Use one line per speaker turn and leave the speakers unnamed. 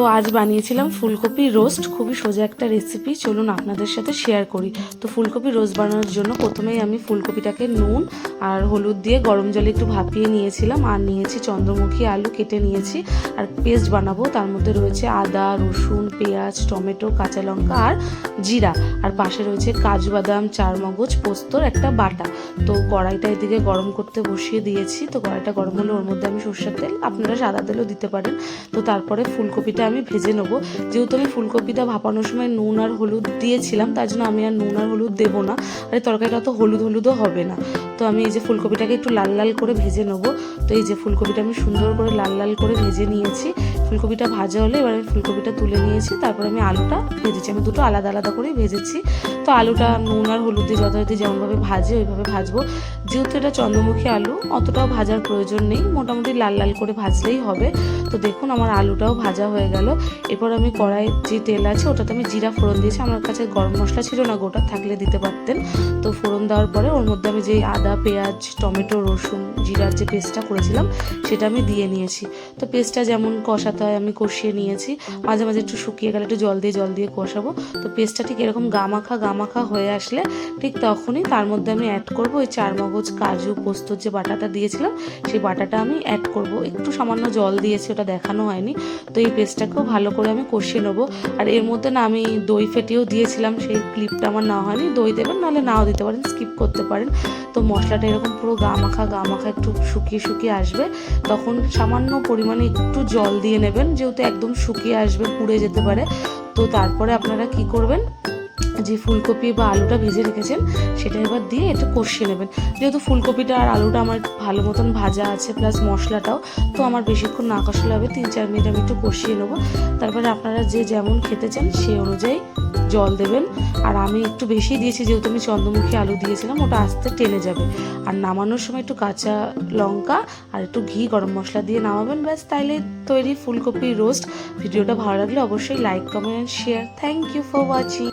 তো আজ বানিয়েছিলাম ফুলকপি রোস্ট। খুবই সোজা একটা রেসিপি চলুন আপনাদের সাথে শেয়ার করি। তো ফুলকপি রোস্ট বানানোর জন্য প্রথমেই আমি ফুলকপিটাকে নুন আর হলুদ দিয়ে গরম জলে একটু ভাপিয়ে নিয়েছিলাম আর নিয়েছি চন্দ্রমুখী আলু কেটে নিয়েছি। আর পেস্ট বানাবো। তার মধ্যে রয়েছে আদা, রসুন, পেঁয়াজ, টমেটো, কাঁচা লঙ্কা আর জিরা। আর পাশে রয়েছে কাজু বাদাম, চারমগজ, পোস্তর একটা বাটা। তো কড়াইটা এদিকে গরম করতে বসিয়ে দিয়েছি। তো কড়াইটা গরম হলে ওর মধ্যে আমি সর্ষের তেল, আপনারা সাদা তেলও দিতে পারেন। তো তারপরে ফুলকপিটা আমি ভেজে নেব। যেহেতু আমি ফুলকপিটা ভাপানোর সময় নুন আর হলুদ দিয়েছিলাম, তার জন্য আমি আর নুন আর হলুদ দেবো না। আর এই তরকারিটা তো হলুদ হলুদও হবে না। তো আমি এই যে ফুলকপিটাকে একটু লাল লাল করে ভেজে নেব। তো এই যে ফুলকপিটা আমি সুন্দর করে লাল লাল করে ভেজে নিয়েছি। ফুলকপিটা ভাজা হলে এবার আমি ফুলকপিটা তুলে নিয়েছি, তারপর আমি আলুটা ভেজেছি। আমি দুটো আলাদা আলাদা করেই ভেজেছি। তো আলুটা নুন আর হলুদ দিয়ে যথারীতি যেমনভাবে ভাজে ওইভাবে ভাজবো। যেহেতু এটা চন্দ্রমুখী আলু, অতটাও ভাজার প্রয়োজন নেই। মোটামুটি লাল লাল করে ভাজলেই হবে। তো দেখুন আমার আলুটাও ভাজা হয়ে গেল। এরপর আমি কড়াইয়ের যে তেল আছে, ওটাতে আমি জিরা ফোড়ন দিয়েছি। আমার কাছে গরম মশলা ছিল না, গোটা থাকলে দিতে পারতেন। তো ফোড়ন দেওয়ার পরে ওর মধ্যে আমি যে আদা, পেঁয়াজ, টমেটো, রসুন, জিরার যে পেস্টটা করেছিলাম, সেটা আমি দিয়ে নিয়েছি। তো পেস্টটা যেমন কষাতে হয়, আমি কষিয়ে নিয়েছি। মাঝে মাঝে একটু শুকিয়ে গেলে একটু জল দিয়ে জল দিয়ে কষাবো। তো পেস্টটা ঠিক এরকম গামাখা গামাখা হয়ে আসলে ঠিক তখনই তার মধ্যে আমি অ্যাড করব ওই চার মগজ কাজু পোস্তর যে বাটাটা দিয়েছিলাম, সেই বাটাটা আমি অ্যাড করব। একটু সামান্য জল দিয়েছি ওটা দেখানো হয়নি। তো এই পেস্টটাকেও ভালো করে আমি কষিয়ে নেব। আর এর মধ্যে না আমি দই ফেটিয়েও দিয়েছিলাম, সেই ক্লিপটা আমার না হয়নি। দই দেবেন, নাহলে নাও দিতে পারেন, স্কিপ করতে পারেন। তো মশলাটা এরকম পুরো গা মাখা গা মাখা একটু শুকিয়ে শুকিয়ে আসবে। তখন সামান্য পরিমাণে একটু জল দিয়ে নেবেন, যেহেতু একদম শুকিয়ে আসবে, পুড়ে যেতে পারে। তো তারপরে আপনারা কি করবেন যে ফুলকপি বা আলুটা ভেজে রেখেছেন, সেটা এবার দিয়ে একটু কষিয়ে নেবেন। যেহেতু ফুলকপিটা আর আলুটা আমার ভালো মতন ভাজা আছে প্লাস মশলাটাও, তো আমার বেশিক্ষণ না কষালে হবে। তিন চার মিনিট আমি একটু কষিয়ে নেব। তারপরে আপনারা যে যেমন খেতে চান সেই অনুযায়ী জল দেবেন। আর আমি একটু বেশি দিয়েছি, যেহেতু আমি চন্দ্রমুখী আলু দিয়েছিলাম, ওটা আস্তে টেনে যাবে। আর নামানোর সময় একটু কাঁচা লঙ্কা আর একটু ঘি গরম মশলা দিয়ে নামাবেন, ব্যাস, তাইলে তৈরি ফুলকপি রোস্ট ভিডিওটা ভালো লাগলে অবশ্যই like comment share thank you for watching